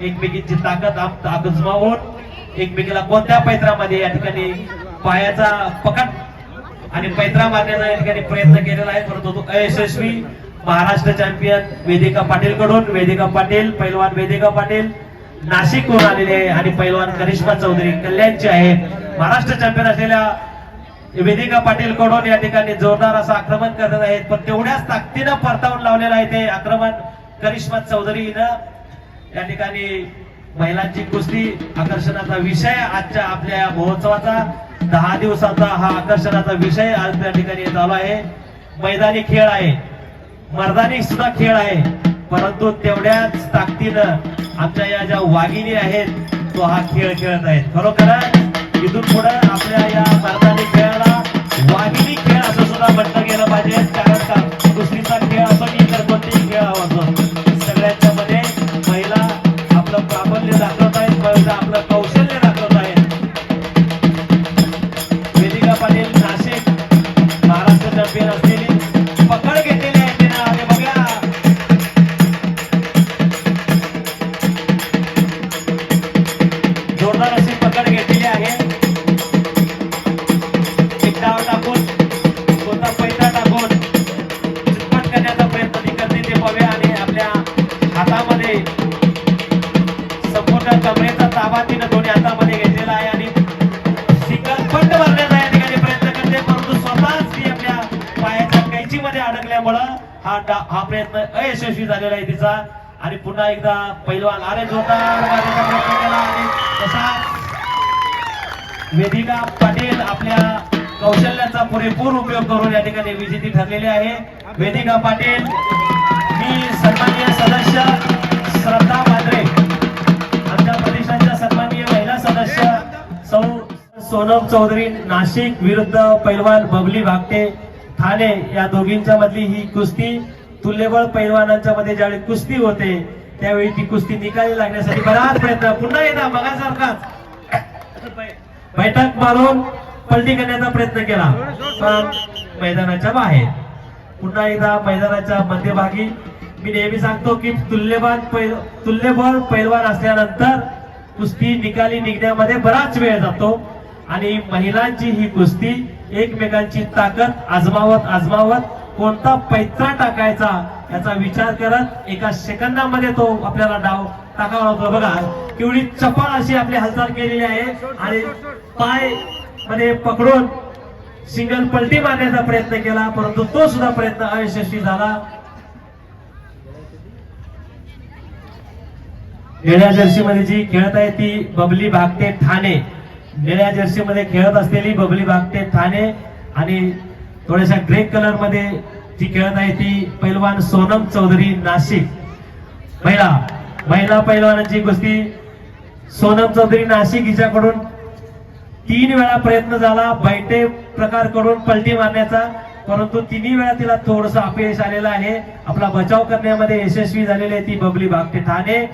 एकमेकींची ताकद आजमावून एकमेकीला कोणत्या पैत्रामध्ये या ठिकाणी पायाचा पकड आणि पैत्रा मारण्याचा या ठिकाणी प्रयत्न केलेला आहे परंतु तो अयशस्वी महाराष्ट्र चॅम्पियन वेदिका पाटील कडून वेदिका पाटील पैलवान वेदिका पाटील नाशिकहून आलेले आहे आणि पैलवान करिश्मा चौधरी कल्याणची आहे. महाराष्ट्र चॅम्पियन असलेल्या वेदिका पाटील कडून या ठिकाणी जोरदार असं आक्रमण करत आहेत पण तेवढ्याच ताकदीनं परतावून लावलेलं आहे ते आक्रमण करिश्मा चौधरी या ठिकाणी महिलांची कुस्ती आकर्षणाचा विषय आजच्या आपल्या या महोत्सवाचा. दहा दिवसाचा हा आकर्षणाचा विषय आज त्या ठिकाणी चालू आहे. मैदानी खेळ आहे. मर्दानी सुद्धा खेळ आहे. परंतु तेवढ्याच ताकदीनं आमच्या या ज्या वाघिणी आहेत तो हा खेळ खेळत आहेत. खरोखर इथून पुढे आपल्या या आहेत महिला हा हा प्रयत्न अयशस्वी झालेला आहे तिचा. आणि पुन्हा एकदा पैलवान आरेच होता प्रयत्न केला आणि वेदिका पाटील आपल्या कौशल्याचा पुरेपूर उपयोग करून या ठिकाणी विजेती ठरलेली आहे. वेदिका पाटील मी सन्माननीय सदस्य श्रद्धा मांद्रे आमच्या प्रदेशाच्या सन्माननीय महिला सदस्य सौ सोनम चौधरी नाशिक विरुद्ध पैलवान बबली भागते ठाणे या दोघींच्या मधली ही कुस्ती तुल्यबळ पैलवानांच्या मध्ये ज्यावेळी कुस्ती होते त्यावेळी ती कुस्ती निकाली लागण्यासाठी बराच प्रयत्न. पुन्हा एकदा बघासारखाच बैठक मारून पलटी करण्याचा प्रयत्न केला. पण मैदानाच्या बाहेर. पुन्हा एकदा मैदानाच्या मध्यभागी मी नेहमी सांगतो की तुल्यबान पैल तुल्यबळ पैलवान असल्यानंतर कुस्ती निकाली निघण्यामध्ये बराच वेळ जातो. आणि महिलांची ही कुस्ती एकमेकांची ताकद आजमावत आजमावत कोणता पैत्रा टाकायचा याचा विचार करत एका सेकंदामध्ये तो आपल्याला डाव टाकावा लागतो. बघा केवढी चपळ अशी आपली हालचाल केलेली आहे. आणि पायमध्ये पकडून सिंगल पलटी मारण्याचा प्रयत्न केला परंतु तो सुद्धा प्रयत्न अयशस्वी झाला. निळ्या जर्सी मध्ये जी खेळत आहे ती बबली भागते ठाणे. निळ्या जर्सी मध्ये खेळत असलेली बबली बागटे ठाणे आणि थोड्याशा ग्रे कलरमध्ये जी खेळत आहे ती पैलवान सोनम चौधरी नाशिक. महिला महिला पैलवानांची कुस्ती. सोनम चौधरी नाशिक हिच्याकडून तीन वेळा प्रयत्न झाला बैठे प्रकार करून पलटी मारण्याचा परंतु तिन्ही वेळा तिला थोडस अपयश आलेलं आहे. आपला बचाव करण्यामध्ये यशस्वी झालेली आहे ती बबली बागटे ठाणे.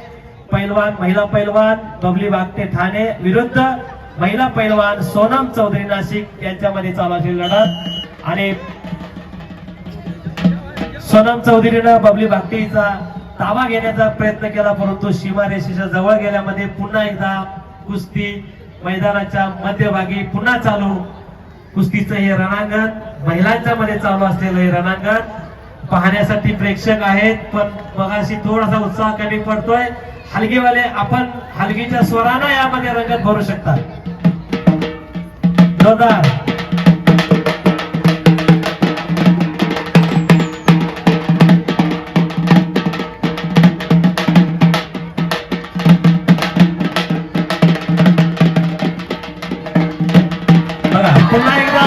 पैलवान महिला पैलवान बबली बागटे ठाणे विरुद्ध महिला पैलवान सोनम चौधरी नाशिक यांच्यामध्ये चालू असलेली लढत. आणि सोनम चौधरीनं बबली भाकटीचा ताबा घेण्याचा प्रयत्न केला परंतु सीमारेषेच्या जवळ गेल्यामध्ये पुन्हा एकदा कुस्ती मैदानाच्या मध्यभागी पुन्हा चालू. कुस्तीचं हे रणांगण महिलांच्या मध्ये चालू असलेलं हे रणांगण पाहण्यासाठी प्रेक्षक आहेत पण मगाशी थोडासा उत्साह कमी पडतोय. हलगीवाले आपण हलगीच्या स्वरानं यामध्ये रंगत भरू शकतात. जोरदार बघा पुन्हा एकदा